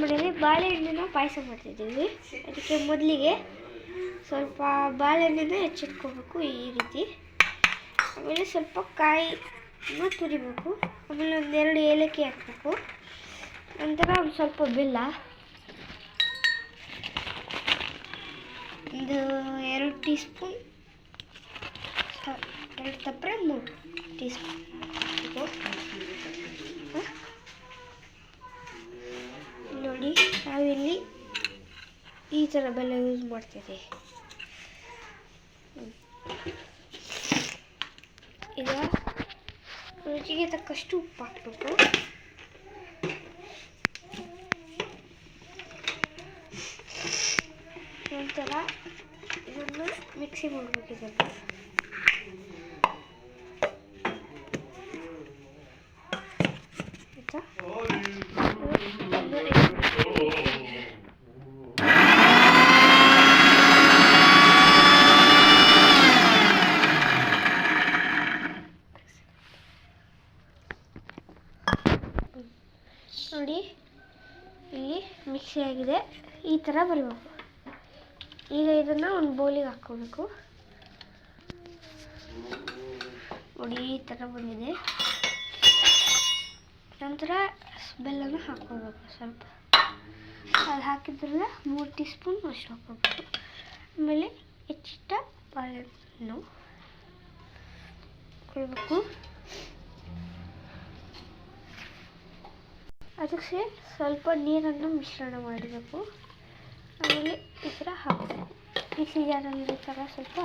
ಬಾಳೆ ಬಾಳೆಹಣ್ಣಿನ ಪಾಯಸ ಮಾಡ್ತಿದ್ದೀವಿ ಅದಕ್ಕೆ ಮೊದಲಿಗೆ ಸ್ವಲ್ಪ ಬಾಳೆಹಣ್ಣನ್ನ ಹೆಚ್ಚಿಟ್ಕೋಬೇಕು ಈ ರೀತಿ. ಆಮೇಲೆ ಸ್ವಲ್ಪ ಕಾಯಿನ ತುರಿಬೇಕು. ಆಮೇಲೆ ಒಂದೆರಡು ಏಲಕ್ಕಿ ಹಾಕಬೇಕು. ನಂತರ ಒಂದು ಸ್ವಲ್ಪ ಬೆಲ್ಲ. ಒಂದು ಎರಡು ಟೀ ಸ್ಪೂನ್ ಎರಡು ತಪ್ಪರೆ ಮೂರು ಟೀ ಸ್ಪೂನ್ ನೋಡಿ ನಾವಿಲ್ಲಿ ಈ ಥರ ಬೆಲ್ಲ ಯೂಸ್ ಮಾಡ್ತೀವಿ. ಈಗ ರುಚಿಗೆ ತಕ್ಕಷ್ಟು ಉಪ್ಪು ಹಾಕ್ಬೇಕು ನಂತರ ಇದನ್ನು ಮಿಕ್ಸಿ ಮಾಡಬೇಕು ಇದನ್ನು ಆಯ್ತಾ ನೋಡಿ, ಇಲ್ಲಿ ಮಿಕ್ಸಿ ಆಗಿದೆ. ಈ ಥರ ಬರಬೇಕು. ಈಗ ಇದನ್ನು ಒಂದು ಬೌಲಿಗೆ ಹಾಕ್ಕೋಬೇಕು. ನೋಡಿ, ಈ ಥರ ಬಂದಿದೆ. ನಂತರ ಬೆಲ್ಲನ ಹಾಕ್ಕೋಬೇಕು ಸ್ವಲ್ಪ. ಅದು ಹಾಕಿದ್ರಲ್ಲ ಮೂರು ಟೀ ಸ್ಪೂನ್ ಅಷ್ಟು ಹಾಕ್ಕೋಬೇಕು. ಆಮೇಲೆ ಹೆಚ್ಚಿಟ್ಟ ಬಾಳೆಹಣ್ಣು ಕೊಡಬೇಕು. ಅದಕ್ಕೆ ಸ್ವಲ್ಪ ನೀರನ್ನು ಮಿಶ್ರಣ ಮಾಡಬೇಕು. ಆಮೇಲೆ ಈ ಥರ ಹಾಕಬೇಕು ಬಿಸಿ ಜಾರಲ್ಲಿ ಥರ ಸ್ವಲ್ಪ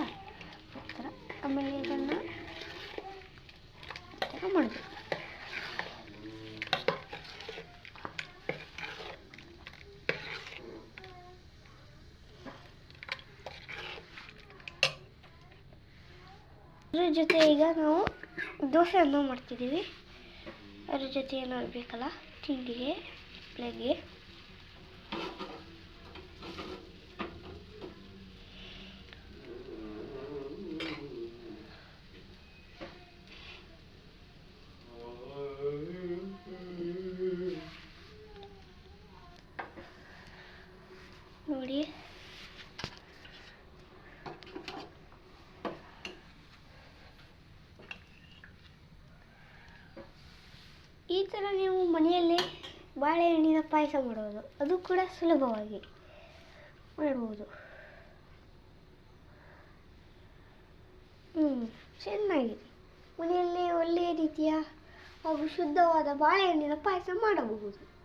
ಈ ಆಮೇಲೆ ಇದನ್ನು ಈ ಥರ ಮಾಡಬೇಕು. ಅದ್ರ ಜೊತೆ ಈಗ ನಾವು ದೋಸೆಯನ್ನು ಮಾಡ್ತಿದ್ದೀವಿ. ಅದ್ರ ಜೊತೆ ಏನೋ ಬೇಕಲ್ಲ ತಿಂಡಿಗೆ ಪ್ಲೇಗೆ ನೋಡಿ ಈ ಥರ ನೀವು ಮನೆಯಲ್ಲೇ ಬಾಳೆಹಣ್ಣಿನ ಪಾಯಸ ಮಾಡೋದು. ಅದು ಕೂಡ ಸುಲಭವಾಗಿ ಮಾಡ್ಬೋದು. ಹ್ಞೂ ಚೆನ್ನಾಗಿದೆ ಮನೆಯಲ್ಲೇ ಒಳ್ಳೆಯ ರೀತಿಯ ಹಾಗೂ ಶುದ್ಧವಾದ ಬಾಳೆಹಣ್ಣಿನ ಪಾಯಸ ಮಾಡಬಹುದು.